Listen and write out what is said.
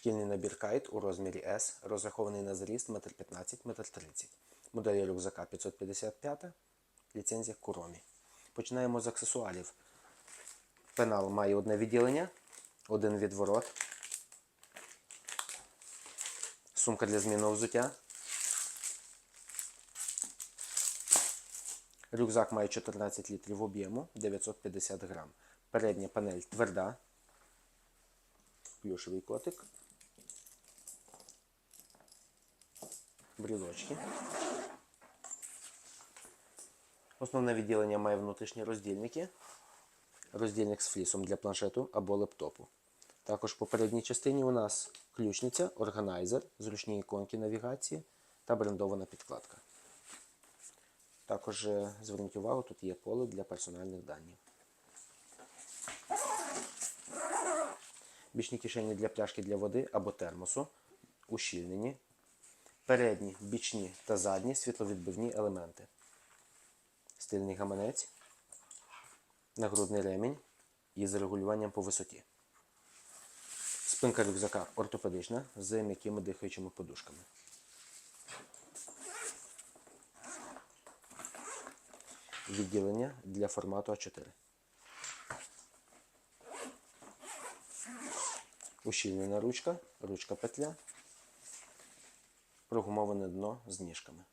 Шкільний набір кайт у розмірі S, розрахований на зріст 1,15 м, 1,30 м. Модель рюкзака 555, ліцензія Куромі. Починаємо з аксесуарів. Пенал має одне відділення, один відворот, сумка для змінного взуття. Рюкзак має 14 літрів об'єму, 950 грам. Передня панель тверда, плюшевий котик, брілочки. Основне відділення має внутрішні роздільники, роздільник з флісом для планшету або лептопу. Також в попередній частині у нас ключниця, органайзер, зручні іконки навігації та брендована підкладка. Також е, зверніть увагу, тут є поле для персональних даних. Бічні кишені для пляшки для води або термосу, ущільнені. Передні, бічні та задні світловідбивні елементи. Стильний гаманець, нагрудний ремінь із регулюванням по висоті. Спинка рюкзака ортопедична з м'якими дихаючими подушками. Відділення для формату А4. Ущільнена ручка, ручка петля, прогумоване дно з ніжками.